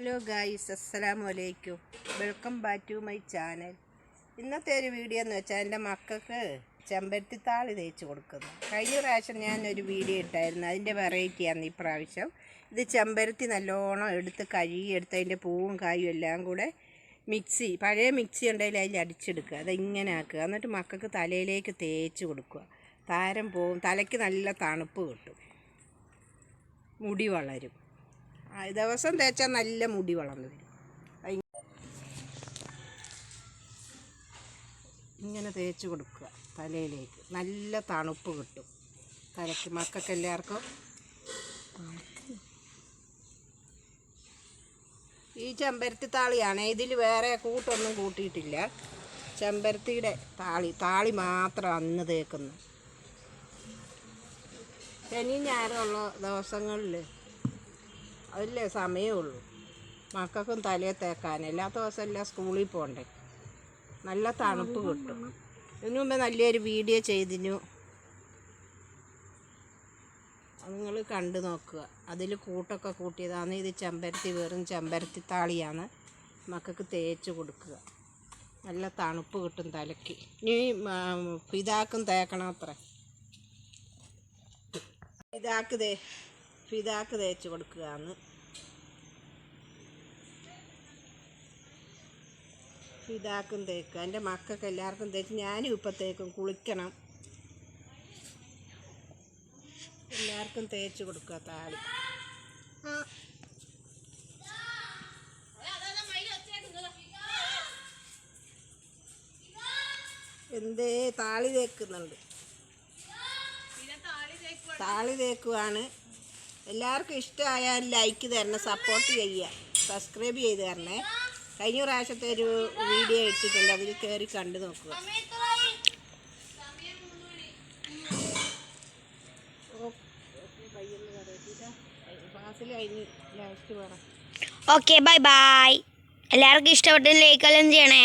Hello guys അസ്സലാമു അലൈക്കും. Welcome back to my channel. ഇന്നത്തെ ഒരു വീഡിയോ എന്ന് വെച്ചാൽ എന്റെ മക്കൾക്ക് ചെമ്പരത്തിത്താളി തേച്ച് കൊടുക്കുന്നു. കഴിഞ്ഞ പ്രാവശ്യം ഞാൻ ഒരു വീഡിയോ ഇട്ടായിരുന്നു. അതിന്റെ വെറൈറ്റിയാണ് ഈ പ്രാവശ്യം. ഇത് ചെമ്പരത്തി നല്ലോണം എടുത്ത് കഴുകി എടുത്ത് അതിന്റെ പൂവും കായും എല്ലാം കൂടെ മിക്സി പഴയ മിക്സി ഉണ്ടെങ്കിൽ അതിൽ അടിച്ചെടുക്കുക. അതിങ്ങനെ ആക്കുക. എന്നിട്ട് മക്കൾക്ക് തലയിലേക്ക് തേച്ച് കൊടുക്കുക. താരം പോവും. തലയ്ക്ക് നല്ല തണുപ്പ് കിട്ടും. മുടി വളരും. ദിവസം തേച്ചാൽ നല്ല മുടി വളർന്നു വരും. ഇങ്ങനെ തേച്ച് കൊടുക്കുക തലയിലേക്ക്. നല്ല തണുപ്പ് കിട്ടും. തലയ്ക്ക് മക്കൾക്ക് എല്ലാവർക്കും. ഈ ചെമ്പരത്തി താളിയാണ്. ഇതിൽ വേറെ കൂട്ടൊന്നും കൂട്ടിയിട്ടില്ല. ചെമ്പരത്തിയുടെ താളി താളി മാത്രം അന്ന് തേക്കുന്നു. ശനി ഞായറുള്ള ദിവസങ്ങളിൽ അതില്ലേ സമയമുള്ളൂ മക്കൾക്കും തലയെ തേക്കാൻ എല്ലാ ദിവസം സ്കൂളിൽ പോകണ്ടേ നല്ല തണുപ്പ് കിട്ടും. ഇതിനു മുമ്പ് നല്ലൊരു വീഡിയോ ചെയ്തിനു. നിങ്ങൾ കണ്ടു നോക്കുക. അതിൽ കൂട്ടൊക്കെ കൂട്ടിയതാണ്. ഇത് ചെമ്പരത്തി വെറും ചെമ്പരത്തി താളിയാണ്. മക്കൾക്ക് തേച്ച് കൊടുക്കുക. നല്ല തണുപ്പ് കിട്ടും തലയ്ക്ക്. ഇനി പിതാക്കും തേക്കണം അത്ര. പിതാക്ക് തേ ഫിതാക്ക് തേച്ച് കൊടുക്കുകയാണ്. പിതാക്കും തേക്കുക. എന്റെ മക്കൾക്ക് എല്ലാവർക്കും തേച്ച് ഞാനും ഇപ്പം തേക്കും. കുളിക്കണം. എല്ലാവർക്കും തേച്ച് കൊടുക്കുക താളി എന്തേ താളി തേക്കുന്നുണ്ട്. താളി തേക്കുവാണ്. എല്ലാവർക്കും ഇഷ്ടമായാൽ ലൈക്ക് തരണം സപ്പോർട്ട് ചെയ്യുക. സബ്സ്ക്രൈബ് ചെയ്ത് തരണേ. കഴിഞ്ഞ പ്രാവശ്യത്തെ ഒരു വീഡിയോ ഇട്ടിട്ടുണ്ട് അതിൽ കയറി കണ്ടു നോക്കുക. ഓക്കെ ബൈ ബൈ എല്ലാവർക്കും ഇഷ്ടപ്പെട്ട ലൈക്കെല്ലാം ചെയ്യണേ.